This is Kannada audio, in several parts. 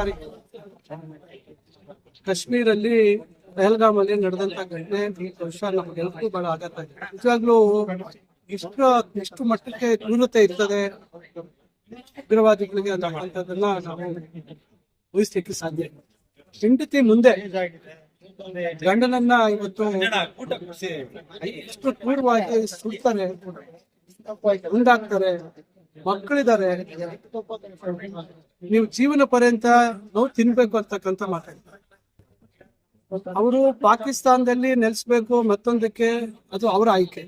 ತಾರೀಕು ಕಾಶ್ಮೀರಲ್ಲಿ ಪಹಲ್ಗಾಮ್ ಅಲ್ಲಿ ನಡೆದಂತ ಘಟನೆ ವರ್ಷ ನಮಗೆಲ್ಲರಿಗೂ ಬಹಳ ಆಘಾತ ಆಗಿದೆ ನಿಜವಾಗ್ಲೂ ಇಷ್ಟು ಎಷ್ಟು ಮಟ್ಟಕ್ಕೆ ಕ್ರೂರತೆ ಇರ್ತದೆ. ಉಗ್ರವಾದಿಗಳಿಗೆ ಅಂತಕ್ಕಂಥದ್ದನ್ನ ನಾವು ಊಹಿಸ್ಲಿಕ್ಕೆ ಸಾಧ್ಯ. ಹೆಂಡತಿ ಮುಂದೆ ಗಂಡನನ್ನ ಇವತ್ತು ಎಷ್ಟು ಕ್ರೂರವಾಗಿ ಸುಡ್ತಾರೆ ಉಂಡಾಕ್ತಾರೆ ಮಕ್ಕಳಿದ್ದಾರೆ. ನೀವು ಜೀವನ ಪರ್ಯಂತ ನೋವು ತಿನ್ಬೇಕು ಅಂತಕ್ಕಂಥ ಮಾತಾಡ್ತಾರೆ ಅವರು ಪಾಕಿಸ್ತಾನದಲ್ಲಿ ನೆಲೆಸ್ಬೇಕು ಮತ್ತೊಂದಕ್ಕೆ ಅದು ಅವರ ಆಯ್ಕೆ.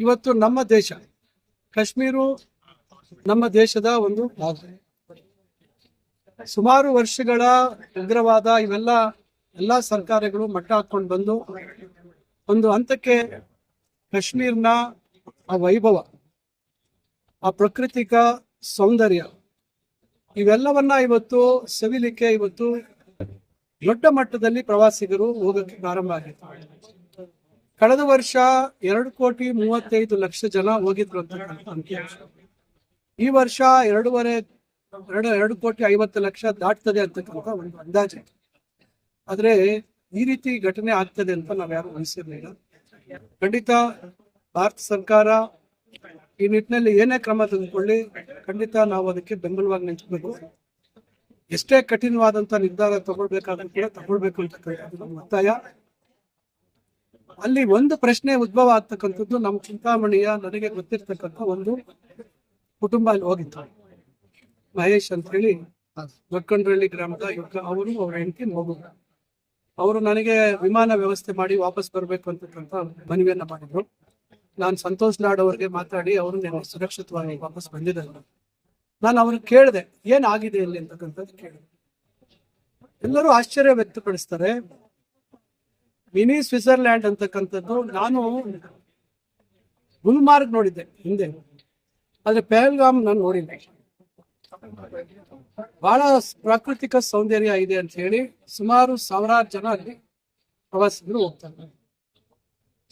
ಇವತ್ತು ನಮ್ಮ ದೇಶ, ಕಾಶ್ಮೀರು ನಮ್ಮ ದೇಶದ ಒಂದು ಭಾಗ. ಸುಮಾರು ವರ್ಷಗಳ ಉಗ್ರವಾದ ಇವೆಲ್ಲ ಎಲ್ಲಾ ಸರ್ಕಾರಗಳು ಮಟ್ಟ ಹಾಕೊಂಡು ಬಂದು ಒಂದು ಹಂತಕ್ಕೆ ಕಾಶ್ಮೀರ್ನ ಆ ವೈಭವ ಆ ಪ್ರಕೃತಿಕ ಸೌಂದರ್ಯ ಇವೆಲ್ಲವನ್ನ ಇವತ್ತು ಸವಿಲಿಕ್ಕೆ ಇವತ್ತು ದೊಡ್ಡ ಮಟ್ಟದಲ್ಲಿ ಪ್ರವಾಸಿಗರು ಹೋಗಕ್ಕೆ ಪ್ರಾರಂಭ ಆಗಿದೆ ಕಳೆದ ವರ್ಷ ಎರಡು ಕೋಟಿ ಮೂವತ್ತೈದು ಲಕ್ಷ ಜನ ಹೋಗಿದ್ರು ಅಂತ ಈ ವರ್ಷ ಎರಡೂವರೆ, ಎರಡು ಎರಡು ಕೋಟಿ ಐವತ್ತು ಲಕ್ಷ ದಾಟ್ತದೆ ಅಂತಕ್ಕಂಥ ಒಂದು ಅಂದಾಜು ಆದ್ರೆ ಈ ರೀತಿ ಘಟನೆ ಆಗ್ತದೆ ಅಂತ ನಾವ್ಯಾರು ಊಹಿಸಿರ್ಲಿಲ್ಲ ಖಂಡಿತ ಭಾರತ ಸರ್ಕಾರ ಈ ನಿಟ್ಟಿನಲ್ಲಿ ಏನೇ ಕ್ರಮ ತೆಗೆದುಕೊಳ್ಳಿ, ಖಂಡಿತ ನಾವು ಅದಕ್ಕೆ ಬೆಂಬಲವಾಗಿ ನಿಂತಬೇಕು ಎಷ್ಟೇ ಕಠಿಣವಾದಂತ ನಿರ್ಧಾರ ತಗೊಳ್ಬೇಕಾದ್ರೂ ಕೂಡ ತಗೊಳ್ಬೇಕು ಅಂತಕ್ಕಂಥದ್ದು ನಮ್ಮ ಒತ್ತಾಯ. ಅಲ್ಲಿ ಒಂದು ಪ್ರಶ್ನೆ ಉದ್ಭವ ಆಗ್ತಕ್ಕಂಥದ್ದು ನಮ್ಮ ಚಿಂತಾಮಣಿಯ ನನಗೆ ಗೊತ್ತಿರ್ತಕ್ಕಂಥ ಒಂದು ಕುಟುಂಬ ಅಲ್ಲಿ ಹೋಗಿತ್ತು ಮಹೇಶ್ ಅಂತ ಹೇಳಿ ದೊಡ್ಡಕೊಂಡ್ರಳ್ಳಿ ಗ್ರಾಮದ ಯುವಕ, ಅವರು ಅವ್ರ ಹೆಂಡತಿ ಮಗು. ಅವರು ನನಗೆ ವಿಮಾನ ವ್ಯವಸ್ಥೆ ಮಾಡಿ ವಾಪಸ್ ಬರಬೇಕು ಅಂತಕ್ಕಂಥ ಮನವಿಯನ್ನ ಮಾಡಿದ್ರು. ನಾನು ಸಂತೋಷ್ ನಾಡ್ ಅವ್ರಿಗೆ ಮಾತಾಡಿ ಅವರು ನಿನ್ನೆ ಸುರಕ್ಷಿತವಾಗಿ ವಾಪಸ್ ಬಂದಿದ್ದಾರೆ. ನಾನು ಅವ್ರಿಗೆ ಕೇಳಿದೆ, ಏನ್ ಆಗಿದೆ ಇಲ್ಲಿ ಅಂತಕ್ಕಂಥದ್ದು ಕೇಳಿದೆ. ಎಲ್ಲರೂ ಆಶ್ಚರ್ಯ ವ್ಯಕ್ತಪಡಿಸ್ತಾರೆ. ಮಿನಿ ಸ್ವಿಟ್ಜರ್ಲ್ಯಾಂಡ್ ಅಂತಕ್ಕಂಥದ್ದು ನಾನು ಗುಲ್ಮಾರ್ಗ್ ನೋಡಿದ್ದೆ ಹಿಂದೆ. ಆದ್ರೆ ಪೆಹಲ್ಗಾಮ್ ನಾನು ನೋಡಿದ್ದೆ ಬಹಳ ಪ್ರಾಕೃತಿಕ ಸೌಂದರ್ಯ ಇದೆ ಅಂತ ಹೇಳಿ ಸುಮಾರು ಸಾವಿರಾರು ಜನ ಅಲ್ಲಿ ಪ್ರವಾಸಿಗರು ಹೋಗ್ತಾರೆ.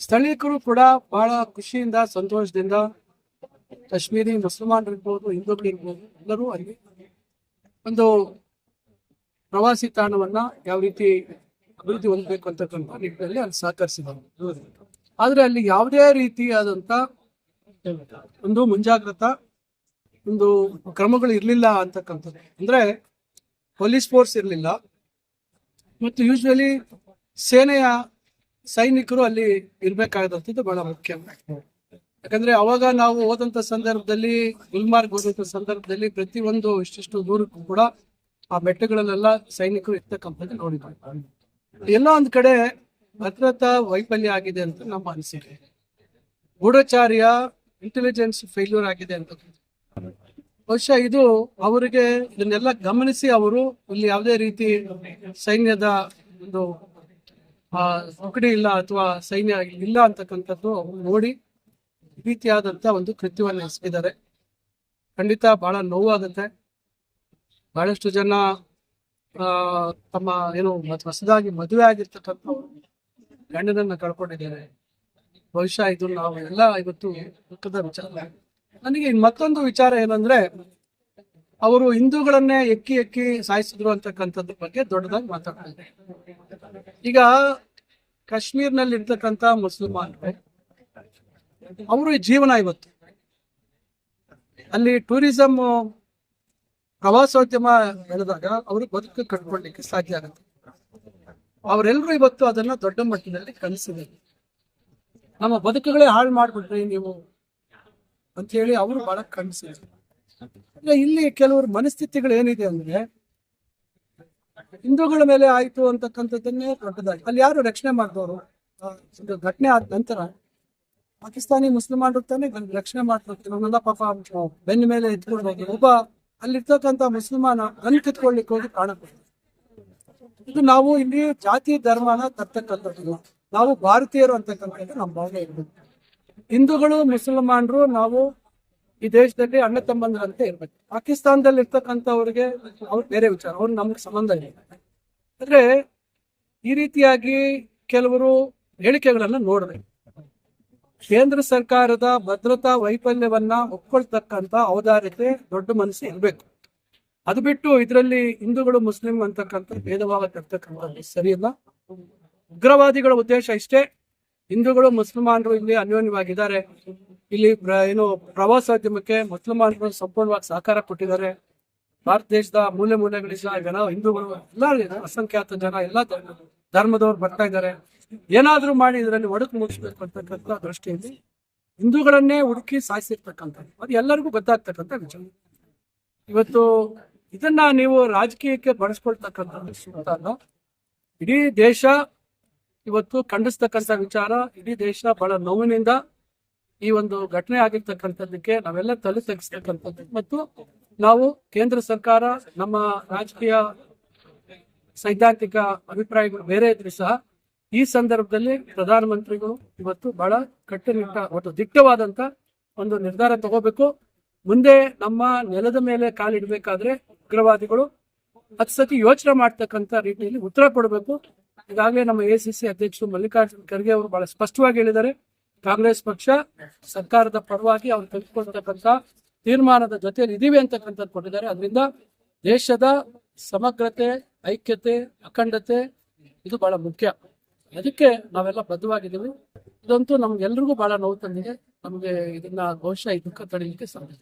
ಸ್ಥಳೀಕರು ಕೂಡ ಬಹಳ ಖುಷಿಯಿಂದ, ಸಂತೋಷದಿಂದ ಕಾಶ್ಮೀರಿ ಮುಸಲ್ಮಾನರಿರ್ಬೋದು, ಹಿಂದೂಗಳಿರ್ಬೋದು, ಎಲ್ಲರೂ ಅಲ್ಲಿ ಒಂದು ಪ್ರವಾಸಿ ತಾಣವನ್ನ ಯಾವ ರೀತಿ ಅಭಿವೃದ್ಧಿ ಹೊಂದಬೇಕು ಅಂತಕ್ಕಂಥ ನಿಟ್ಟಿನಲ್ಲಿ ಅಲ್ಲಿ ಸಹಕರಿಸಿದ್ದಾರೆ. ಆದರೆ ಅಲ್ಲಿ ಯಾವುದೇ ರೀತಿಯಾದಂಥ ಒಂದು ಮುಂಜಾಗ್ರತಾ ಒಂದು ಕ್ರಮಗಳು ಇರಲಿಲ್ಲ ಅಂತಕ್ಕಂಥದ್ದು. ಅಂದ್ರೆ ಪೊಲೀಸ್ ಫೋರ್ಸ್ ಇರಲಿಲ್ಲ, ಮತ್ತು ಯೂಶ್ವಲಿ ಸೇನೆಯ ಸೈನಿಕರು ಅಲ್ಲಿ ಇರ್ಬೇಕಾದಂಥದ್ದು ಬಹಳ ಮುಖ್ಯ. ಯಾಕಂದ್ರೆ ಅವಾಗ ನಾವು ಹೋದಂತ ಸಂದರ್ಭದಲ್ಲಿ, ಗುಲ್ಮಾರ್ಗ್ ಹೋದಂತ ಸಂದರ್ಭದಲ್ಲಿ ಪ್ರತಿಯೊಂದು ಇಷ್ಟಿಷ್ಟು ದೂರಕ್ಕೂ ಕೂಡ ಆ ಬೆಟ್ಟಗಳಲ್ಲೆಲ್ಲ ಸೈನಿಕರು ಇರ್ತಕ್ಕಂಥದ್ದು ನೋಡಿದ್ವಿ. ಎಲ್ಲ ಒಂದ್ ಕಡೆ ಭದ್ರತಾ ವೈಫಲ್ಯ ಆಗಿದೆ ಅಂತ ನಮ್ಮ ಅನಿಸಿಕೆ. ಗೂಢಚಾರ್ಯ ಇಂಟೆಲಿಜೆನ್ಸ್ ಫೇಲ್ಯೂರ್ ಆಗಿದೆ ಅಂತ. ಬಹುಶಃ ಇದು ಅವರಿಗೆ ಇದನ್ನೆಲ್ಲ ಗಮನಿಸಿ ಅವರು ಇಲ್ಲಿ ಯಾವುದೇ ರೀತಿ ಸೈನ್ಯದ ಒಂದು ಆ ಸೊಕಡಿ ಇಲ್ಲ ಅಥವಾ ಸೈನ್ಯ ಇಲ್ಲ ಅಂತಕ್ಕಂಥದ್ದು ಅವ್ರು ನೋಡಿ ಈ ಒಂದು ಕೃತ್ಯವನ್ನು ಎಸಗಿದ್ದಾರೆ. ಖಂಡಿತ ಬಹಳ ನೋವಾಗುತ್ತೆ. ಬಹಳಷ್ಟು ಜನ ತಮ್ಮ ಏನು ಹೊಸದಾಗಿ ಮದುವೆ ಆಗಿರ್ತಕ್ಕಂಥ ಗಂಡನನ್ನ ಕಳ್ಕೊಂಡಿದ್ದಾರೆ. ಬಹುಶಃ ಇದು ನಾವು ಎಲ್ಲ ಇವತ್ತು ದುಃಖದ ವಿಚಾರ. ನನಗೆ ಮತ್ತೊಂದು ವಿಚಾರ ಏನಂದ್ರೆ, ಅವರು ಹಿಂದೂಗಳನ್ನೇ ಎಕ್ಕಿ ಎಕ್ಕಿ ಸಾಯಿಸಿದ್ರು ಅಂತಕ್ಕಂಥದ್ರ ಬಗ್ಗೆ ದೊಡ್ಡದಾಗಿ ಮಾತಾಡ್ತಾರೆ ಈಗ ಕಾಶ್ಮೀರ್ನಲ್ಲಿ ಇರ್ತಕ್ಕಂಥ ಮುಸಲ್ಮಾನರು, ಅವರು ಜೀವನ ಇವತ್ತು. ಅಲ್ಲಿ ಟೂರಿಸಂ ಪ್ರವಾಸೋದ್ಯಮ ಬೆಳೆದಾಗ ಅವರು ಬದುಕು ಕಟ್ಕೊಳ್ಳಿಕ್ಕೆ ಸಾಧ್ಯ ಆಗುತ್ತೆ. ಅವರೆಲ್ಲರೂ ಇವತ್ತು ಅದನ್ನ ದೊಡ್ಡ ಮಟ್ಟದಲ್ಲಿ ಕಲಿಸಿದ್ದಾರೆ. ನಮ್ಮ ಬದುಕುಗಳೇ ಹಾಳು ಮಾಡ್ಬಿಟ್ರಿ ನೀವು ಅಂತ ಹೇಳಿ ಅವರು ಬಹಳ ಕನಸಿದ್ರು ಇಲ್ಲಿ ಕೆಲವರು ಮನಸ್ಥಿತಿಗಳು ಏನಿದೆ ಅಂದ್ರೆ ಹಿಂದೂಗಳ ಮೇಲೆ ಆಯಿತು ಅಂತಕ್ಕಂಥದ್ದನ್ನೇ ದೊಡ್ಡದಾಗಿ. ಅಲ್ಲಿ ಯಾರು ರಕ್ಷಣೆ ಮಾಡಿದವರು? ಒಂದು ಘಟನೆ ಆದ ನಂತರ ಪಾಕಿಸ್ತಾನಿ ಮುಸ್ಲಿಮಾನರು ತಾನೇ ರಕ್ಷಣೆ ಮಾಡ್ತಾರೆ ಪಾಪ ಬೆನ್ನ ಮೇಲೆ ಎತ್ಕೊಂಡು ಒಬ್ಬ ಅಲ್ಲಿರ್ತಕ್ಕಂಥ ಮುಸ್ಲಿಮಾನ ಗನ್ ಕಿತ್ಕೊಳ್ಳಿಕ್ಕೆ ಹೋಗಿ ಕಾಣ ಇದು ನಾವು ಇಲ್ಲಿ ಜಾತಿ ಧರ್ಮನ ತರ್ತಕ್ಕಂಥದ್ದು. ನಾವು ಭಾರತೀಯರು ಅಂತಕ್ಕಂಥದ್ದು ನಮ್ಮ ಭಾವನೆ ಇರ್ಬೇಕು ಹಿಂದೂಗಳು ಮುಸಲ್ಮಾನರು ನಾವು ಈ ದೇಶದಲ್ಲಿ ಅಣ್ಣ ತಮ್ಮಂದ್ರಂತೆ ಇರ್ಬೇಕು. ಪಾಕಿಸ್ತಾನದಲ್ಲಿ ಇರ್ತಕ್ಕಂಥವ್ರಿಗೆ ಅವ್ರು ಬೇರೆ ವಿಚಾರ, ಅವ್ರು ನಮ್ಗೆ ಸಂಬಂಧ ಇಲ್ಲ. ಆದ್ರೆ ಈ ರೀತಿಯಾಗಿ ಕೆಲವರು ಹೇಳಿಕೆಗಳನ್ನ ನೋಡಬೇಕು. ಕೇಂದ್ರ ಸರ್ಕಾರದ ಭದ್ರತಾ ವೈಫಲ್ಯವನ್ನ ಒಪ್ಕೊಳ್ತಕ್ಕಂತ ಔದಾರ್ಯತೆ ದೊಡ್ಡ ಮನಸ್ಸು ಇರಬೇಕು. ಅದು ಬಿಟ್ಟು ಇದರಲ್ಲಿ ಹಿಂದೂಗಳು, ಮುಸ್ಲಿಂ ಅಂತಕ್ಕಂಥ ಭೇದಭಾವ ತರ್ತಕ್ಕಂಥದ್ದು ಸರಿಯಲ್ಲ. ಉಗ್ರವಾದಿಗಳ ಉದ್ದೇಶ ಇಷ್ಟೇ. ಹಿಂದೂಗಳು, ಮುಸಲ್ಮಾನರು ಇಲ್ಲಿ ಅನ್ಯೋನ್ಯವಾಗಿದ್ದಾರೆ. ಇಲ್ಲಿ ಏನು ಪ್ರವಾಸೋದ್ಯಮಕ್ಕೆ ಮುಸಲ್ಮಾನರು ಸಂಪೂರ್ಣವಾಗಿ ಸಹಕಾರ ಕೊಟ್ಟಿದ್ದಾರೆ. ಭಾರತ ದೇಶದ ಮೂಲೆ ಮೂಲೆಗಳಿಂದ ಜನ, ಹಿಂದೂಗಳು, ಎಲ್ಲ ಅಸಂಖ್ಯಾತ ಜನ, ಎಲ್ಲ ಧರ್ಮದವರು ಧರ್ಮದವ್ರು ಬರ್ತಾ ಇದ್ದಾರೆ. ಏನಾದ್ರೂ ಮಾಡಿ ಇದರಲ್ಲಿ ಒಡಕು ಮುಗಿಸ್ಬೇಕು ಅಂತಕ್ಕಂಥ ದೃಷ್ಟಿಯಲ್ಲಿ ಹಿಂದೂಗಳನ್ನೇ ಹುಡುಕಿ ಸಾಯಿಸಿರ್ತಕ್ಕಂಥದ್ದು. ಅದು ಎಲ್ಲರಿಗೂ ಗೊತ್ತಾಗ್ತಕ್ಕಂಥ ವಿಚಾರ. ಇವತ್ತು ಇದನ್ನ ನೀವು ರಾಜಕೀಯಕ್ಕೆ ಬಳಸ್ಕೊಳ್ತಕ್ಕಂಥ ಸೂಕ್ತ ಅಲ್ಲ. ಇಡೀ ದೇಶ ಇವತ್ತು ಖಂಡಿಸ್ತಕ್ಕಂಥ ವಿಚಾರ, ಇಡೀ ದೇಶ ಬಹಳ ನೋವಿನಿಂದ ಈ ಒಂದು ಘಟನೆ ಆಗಿರ್ತಕ್ಕಂಥದ್ದಕ್ಕೆ ನಾವೆಲ್ಲ ತಲೆ ತಗ್ಗಿಸ್ತಕ್ಕಂಥದ್ದು. ಮತ್ತು ನಾವು ಕೇಂದ್ರ ಸರ್ಕಾರ, ನಮ್ಮ ರಾಜಕೀಯ ಸೈದ್ಧಾಂತಿಕ ಅಭಿಪ್ರಾಯಗಳು ಬೇರೆ ಇದ್ರು ಸಹ ಈ ಸಂದರ್ಭದಲ್ಲಿ ಪ್ರಧಾನಮಂತ್ರಿಗಳು ಇವತ್ತು ಬಹಳ ಕಟ್ಟುನಿಟ್ಟ ಮತ್ತು ದಿಟ್ಟವಾದಂತ ಒಂದು ನಿರ್ಧಾರ ತಗೋಬೇಕು. ಮುಂದೆ ನಮ್ಮ ನೆಲದ ಮೇಲೆ ಕಾಲಿಡಬೇಕಾದ್ರೆ ಉಗ್ರವಾದಿಗಳು ಹತ್ತು ಸತಿ ಯೋಚನೆ ಮಾಡ್ತಕ್ಕಂಥ ರೀತಿಯಲ್ಲಿ ಉತ್ತರ ಕೊಡಬೇಕು. ಈಗಾಗಲೇ ನಮ್ಮ ಎ ಸಿ ಸಿ ಅಧ್ಯಕ್ಷರು ಮಲ್ಲಿಕಾರ್ಜುನ್ ಖರ್ಗೆ ಅವರು ಬಹಳ ಸ್ಪಷ್ಟವಾಗಿ ಹೇಳಿದ್ದಾರೆ. ಕಾಂಗ್ರೆಸ್ ಪಕ್ಷ ಸರ್ಕಾರದ ಪರವಾಗಿ ಅವ್ರು ತೆಗೆದುಕೊಂಡಿರ್ತಕ್ಕಂಥ ತೀರ್ಮಾನದ ಜೊತೆಯಲ್ಲಿ ಇದೀವಿ ಅಂತಕ್ಕಂಥದ್ದು ಕೊಟ್ಟಿದ್ದಾರೆ. ಅದರಿಂದ ದೇಶದ ಸಮಗ್ರತೆ, ಐಕ್ಯತೆ, ಅಖಂಡತೆ ಇದು ಬಹಳ ಮುಖ್ಯ. ಅದಕ್ಕೆ ನಾವೆಲ್ಲ ಬದ್ಧವಾಗಿದ್ದೀವಿ. ಇದಂತೂ ನಮ್ಗೆಲ್ರಿಗೂ ಬಹಳ ನೋವು ತಂದಿದೆ. ನಮಗೆ ಇದನ್ನ ಬಹುಶಃ ಈ ದುಃಖ ತಡೀಲಿಕ್ಕೆ ಸಾಧ್ಯ.